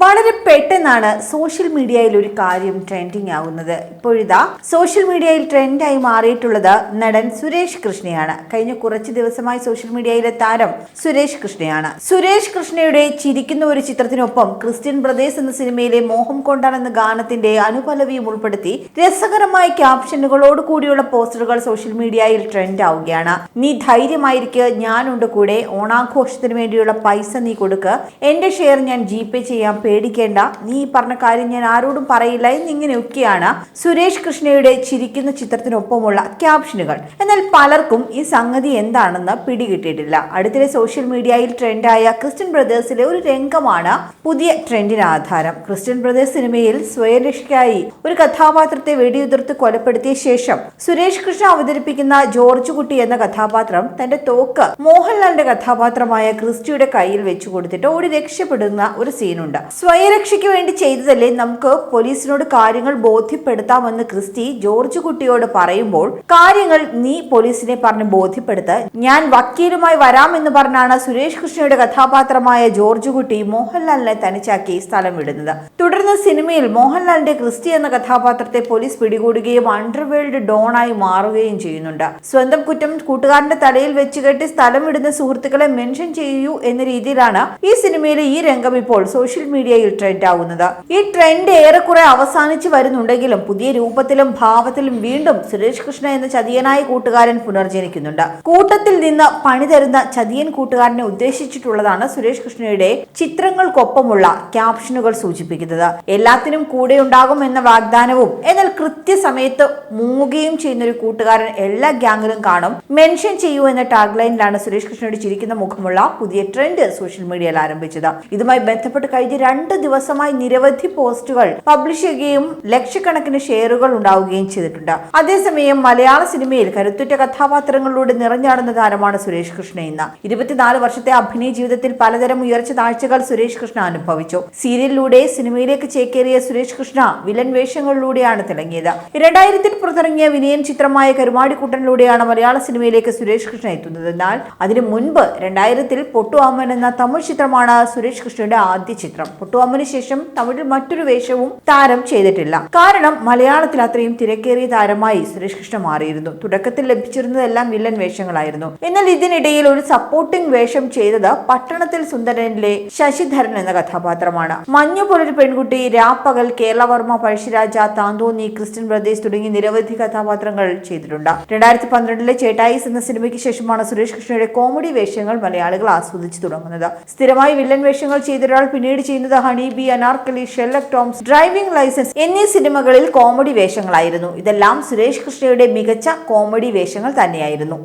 വളരെ പെട്ടെന്നാണ് സോഷ്യൽ മീഡിയയിൽ ഒരു കാര്യം ട്രെൻഡിങ് ആകുന്നത് ഇപ്പോഴിതാ സോഷ്യൽ മീഡിയയിൽ ട്രെൻഡായി മാറിയിട്ടുള്ളത് നടൻ സുരേഷ് കൃഷ്ണയാണ്. കഴിഞ്ഞ കുറച്ച് ദിവസമായി സോഷ്യൽ മീഡിയയിലെ താരം സുരേഷ് കൃഷ്ണയാണ്. സുരേഷ് കൃഷ്ണയുടെ ചിരിക്കുന്ന ഒരു ചിത്രത്തിനൊപ്പം ക്രിസ്ത്യൻ ബ്രദേഴ്സ് എന്ന സിനിമയിലെ മോഹം കൊണ്ടാണ് എന്ന ഗാനത്തിന്റെ അനുപലവിയും ഉൾപ്പെടുത്തി രസകരമായ ക്യാപ്ഷനുകളോട് കൂടിയുള്ള പോസ്റ്ററുകൾ സോഷ്യൽ മീഡിയയിൽ ട്രെൻഡ് ആവുകയാണ്. നീ ധൈര്യമായിരിക്കെ ഞാനുണ്ട് കൂടെ ഓണാഘോഷത്തിന് വേണ്ടിയുള്ള പൈസ നീ കൊടുക്ക് എന്റെ ഷെയർ ഞാൻ ജി പേ ചെയ്യാൻ പേടിക്കേണ്ട. നീ പറഞ്ഞ കാര്യം ഞാൻ ആരോടും പറയില്ല എന്നിങ്ങനെയൊക്കെയാണ് സുരേഷ് കൃഷ്ണയുടെ ചിരിക്കുന്ന ചിത്രത്തിനൊപ്പമുള്ള ക്യാപ്ഷനുകൾ. എന്നാൽ പലർക്കും ഈ സംഗതി എന്താണെന്ന് പിടികിട്ടിയിട്ടില്ല. അടുത്തിടെ സോഷ്യൽ മീഡിയയിൽ ട്രെൻഡായ ക്രിസ്ത്യൻ ബ്രദേഴ്സിലെ ഒരു രംഗമാണ് പുതിയ ട്രെൻഡിന് ആധാരം. ക്രിസ്ത്യൻ ബ്രദേഴ്സ് സിനിമയിൽ സ്വയരക്ഷയ്ക്കായി ഒരു കഥാപാത്രത്തെ വെടിയുതിർത്ത് കൊലപ്പെടുത്തിയ ശേഷം സുരേഷ് കൃഷ്ണ അവതരിപ്പിക്കുന്ന ജോർജ് കുട്ടി എന്ന കഥാപാത്രം തന്റെ തോക്ക് മോഹൻലാലിന്റെ കഥാപാത്രമായ ക്രിസ്റ്റിയുടെ കയ്യിൽ വെച്ചു കൊടുത്തിട്ട് ഓടി രക്ഷപ്പെടുന്ന ഒരു സീനുണ്ട് സ്വയരക്ഷയ്ക്ക് വേണ്ടി ചെയ്തതല്ലേ നമുക്ക് പോലീസിനോട് കാര്യങ്ങൾ ബോധ്യപ്പെടുത്താമെന്ന് ക്രിസ്റ്റി ജോർജ് കുട്ടിയോട് പറയുമ്പോൾ കാര്യങ്ങൾ നീ പോലീസിനെ പറഞ്ഞ് ബോധ്യപ്പെടുത്ത്. ഞാൻ വക്കീലുമായി വരാമെന്ന് പറഞ്ഞാണ് സുരേഷ് കൃഷ്ണയുടെ കഥാപാത്രമായ ജോർജ് കുട്ടി മോഹൻലാലിനെ തനിച്ചാക്കി സ്ഥലം വിടുന്നത്. തുടർന്ന് സിനിമയിൽ മോഹൻലാലിന്റെ ക്രിസ്റ്റി എന്ന കഥാപാത്രത്തെ പോലീസ് പിടികൂടുകയും അണ്ടർവേൾഡ് ഡോണായി മാറുകയും ചെയ്യുന്നുണ്ട്. സ്വന്തം കുറ്റം കൂട്ടുകാരന്റെ തലയിൽ വെച്ച് കെട്ടി സ്ഥലം വിടുന്ന സുഹൃത്തുക്കളെ മെൻഷൻ ചെയ്യൂ എന്ന രീതിയിലാണ് ഈ സിനിമയിലെ ഈ രംഗം ഇപ്പോൾ സോഷ്യൽ മീഡിയയിൽ ട്രെൻഡ് ആവുന്നത്. ഈ ട്രെൻഡ് ഏറെക്കുറെ അവസാനിച്ചു വരുന്നുണ്ടെങ്കിലും പുതിയ രൂപത്തിലും ഭാവത്തിലും വീണ്ടും സുരേഷ് കൃഷ്ണ എന്ന ചതിയനായ കൂട്ടുകാരൻ പുനർജനിക്കുന്നുണ്ട്. കൂട്ടത്തിൽ നിന്ന് പണി തരുന്ന ചതിയൻ കൂട്ടുകാരനെ ഉദ്ദേശിച്ചിട്ടുള്ളതാണ് സുരേഷ് കൃഷ്ണയുടെ ചിത്രങ്ങൾക്കൊപ്പമുള്ള ക്യാപ്ഷനുകൾ സൂചിപ്പിക്കുന്നത്. എല്ലാത്തിനും കൂടെ ഉണ്ടാകും എന്ന വാഗ്ദാനവും എന്നാൽ കൃത്യസമയത്ത് മൂങ്ങുകയും ചെയ്യുന്ന ഒരു കൂട്ടുകാരൻ എല്ലാ ഗ്യാങ്ങിലും കാണും. മെൻഷൻ ചെയ്യൂ എന്ന ടാഗ് ലൈനിലാണ് സുരേഷ് കൃഷ്ണയുടെ ചിരിക്കുന്ന മുഖമുള്ള പുതിയ ട്രെൻഡ് സോഷ്യൽ മീഡിയയിൽ ആരംഭിച്ചത്. ഇതുമായി ബന്ധപ്പെട്ട് കഴിഞ്ഞ രണ്ട് ദിവസമായി നിരവധി പോസ്റ്റുകൾ പബ്ലിഷ് ചെയ്യുകയും ലക്ഷക്കണക്കിന് ഷെയറുകൾ ഉണ്ടാവുകയും ചെയ്തിട്ടുണ്ട്. അതേസമയം മലയാള സിനിമയിൽ കരുത്തുറ്റ കഥാപാത്രങ്ങളിലൂടെ നിറഞ്ഞാടുന്ന താരമാണ് സുരേഷ് കൃഷ്ണ ഇന്ന്. ഇരുപത്തിനാല് വർഷത്തെ അഭിനയ ജീവിതത്തിൽ പലതരം ഉയർച്ച താഴ്ചകൾ സുരേഷ് കൃഷ്ണ അനുഭവിച്ചു. സീരിയലിലൂടെ സിനിമയിലേക്ക് ചേക്കേറിയ സുരേഷ് കൃഷ്ണ വിലൻ വേഷങ്ങളിലൂടെയാണ് തിളങ്ങിയത്. രണ്ടായിരത്തിൽ പുറത്തിറങ്ങിയ വിനയൻ ചിത്രമായ കരുമാടിക്കൂട്ടനിലൂടെയാണ് മലയാള സിനിമയിലേക്ക് സുരേഷ് കൃഷ്ണ എത്തുന്നത്. എന്നാൽ അതിനു മുൻപ് രണ്ടായിരത്തിൽ പൊട്ടു അമ്മൻ എന്ന തമിഴ് ചിത്രമാണ് സുരേഷ് കൃഷ്ണയുടെ ആദ്യ ചിത്രം. പൊട്ടു ശേഷം തമിഴിൽ മറ്റൊരു വേഷവും താരം ചെയ്തിട്ടില്ല. കാരണം മലയാളത്തിൽ അത്രയും തിരക്കേറിയ താരമായി സുരേഷ് കൃഷ്ണ മാറിയിരുന്നു. തുടക്കത്തിൽ ലഭിച്ചിരുന്നതെല്ലാം വില്ലൻ വേഷങ്ങളായിരുന്നു. എന്നാൽ ഇതിനിടയിൽ ഒരു സപ്പോർട്ടിംഗ് വേഷം ചെയ്തത് പട്ടണത്തിൽ സുന്ദരനിലെ ശശിധരൻ എന്ന കഥാപാത്രമാണ്. മഞ്ഞു പോലൊരു പെൺകുട്ടി രാപ്പകൽ കേരളവർമ്മ പഴശ്ശിരാജ താന്തോന്നി ക്രിസ്ത്യൻ ബ്രദേഴ്സ് തുടങ്ങി നിരവധി കഥാപാത്രങ്ങൾ ചെയ്തിട്ടുണ്ട്. രണ്ടായിരത്തി പന്ത്രണ്ടിലെ ചേട്ടായിസ് എന്ന സിനിമയ്ക്ക് ശേഷമാണ് സുരേഷ് കൃഷ്ണയുടെ കോമഡി വേഷങ്ങൾ മലയാളികൾ ആസ്വദിച്ചു തുടങ്ങുന്നത്. സ്ഥിരമായി വില്ലൻ വേഷങ്ങൾ ചെയ്തൊരാൾ പിന്നീട് ചെയ്യുന്നത് honey bee Anarkali Sherlock Toms driving licence എന്നീ സിനിമകളിൽ കോമഡി വേഷങ്ങളായിരുന്നു. ഇതെല്ലാം സുരേഷ് കൃഷ്ണയുടെ മികച്ച കോമഡി വേഷങ്ങൾ തന്നെയായിരുന്നു.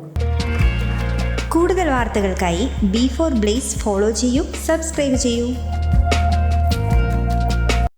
കൂടുതൽ വാർത്തകൾക്കായി ബി ഫോർ ബ്ലേസ് ഫോളോ ചെയ്യൂ സബ്സ്ക്രൈബ് ചെയ്യൂ.